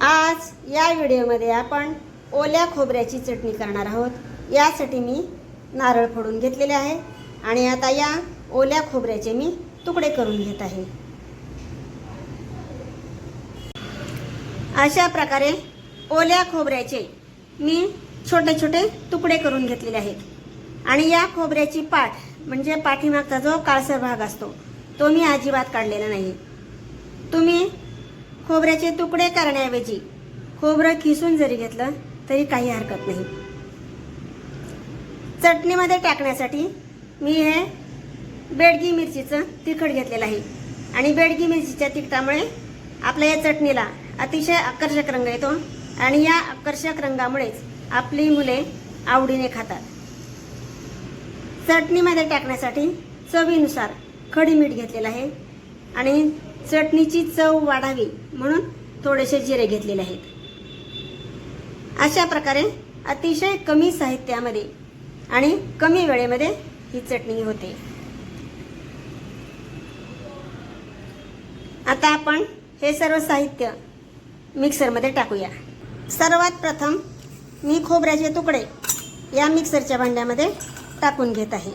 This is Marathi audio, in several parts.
आज या व्हिडिओमध्ये आपण ओल्या खोबऱ्याची चटणी करणार आहोत. यासाठी मी नारळ फोडून घेतलेले आहे आणि आता या ओल्या खोबऱ्याचे मी तुकडे करून घेत आहे. अशा प्रकारे ओल्या खोबऱ्याचे मी छोटे छोटे तुकडे करून घेतलेले आहेत. आणि या खोबऱ्याची पाठ म्हणजे पाठीमागचा जो काळसर भाग असतो तो मी अजिबात काढलेला नाही. तुम्ही खोबऱ्याचे तुकडे करण्याऐवजी खोबरं खिसून जरी घेतलं तरी काही हरकत नाही. चटणीमध्ये टाकण्यासाठी मी हे बेडगी मिरचीचं तिखट घेतलेलं आहे. आणि बेडगी मिरचीच्या तिखटामुळे आपल्या या चटणीला अतिशय आकर्षक रंग येतो आणि या आकर्षक रंगामुळेच आपली मुले आवडीने खातात. चटणीमध्ये टाकण्यासाठी चवीनुसार खडी मीठ घेतलेलं आहे आणि चटणीची चव वाढावी म्हणून थोडेसे जिरे घेतलेले आहेत. अशा प्रकारे अतिशय कमी साहित्यामध्ये आणि कमी वेळेमध्ये ही चटणी होते. आता आपण हे सर्व साहित्य मिक्सरमध्ये टाकूया. सर्वात प्रथम मी खोबऱ्याचे तुकडे या मिक्सरच्या भांड्यामध्ये टाकून घेत आहे.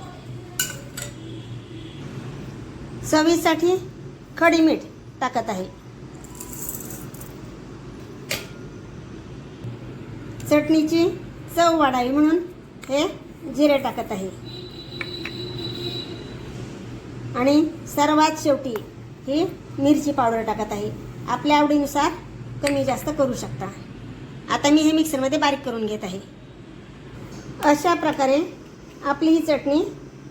चवीसाठी खडी मीठ टाकत आहे. चटणीची चव वाढावी म्हणून हे जिरे टाकत आहे. आणि सर्वात शेवटी ही मिरची पावडर टाकत आहे. आपल्या आवडीनुसार कमी जास्त करू शकता. आता मी हे मिक्सरमध्ये बारीक करून घेत आहे. अशा प्रकारे आपली ही चटणी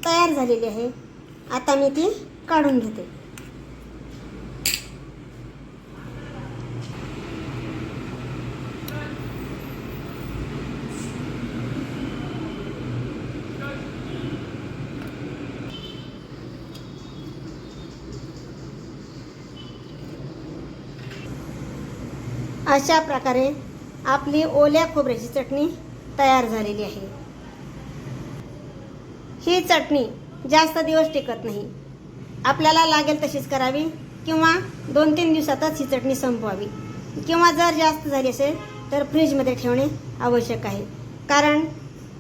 तयार झालेली आहे. आता मी ती काढून घेते. अशा प्रकारे आपली ओल्या खोबऱ्याची चटणी तयार झालेली आहे. ही चटणी जास्त दिवस टिकत नाही. आपल्याला लागेल तशीच करावी किंवा दोन तीन दिवसातच ही चटणी संपवावी. किंवा जर जास्त झाली असेल तर फ्रीजमध्ये ठेवणे आवश्यक आहे. कारण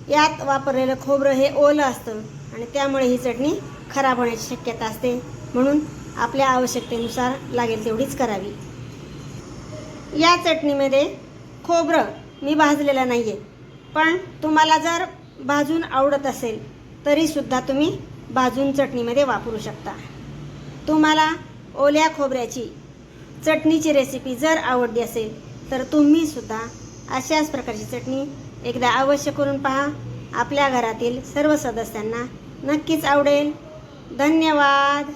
यात वापरलेलं खोबरं हे ओलं असतं आणि त्यामुळे ही चटणी खराब होण्याची शक्यता असते. म्हणून आपल्या आवश्यकतेनुसार लागेल तेवढीच करावी. या चटणीमध्ये खोबरं मी भाजलेलं नाही आहे पण तुम्हाला जर भाजून आवडत असेल तरीसुद्धा तुम्ही भाजून चटणीमध्ये वापरू शकता. तुम्हाला ओल्या खोबऱ्याची चटणीची रेसिपी जर आवडली असेल तर तुम्हीसुद्धा अशाच प्रकारची चटणी एकदा अवश्य करून पहा. आपल्या घरातील सर्व सदस्यांना नक्कीच आवडेल. धन्यवाद.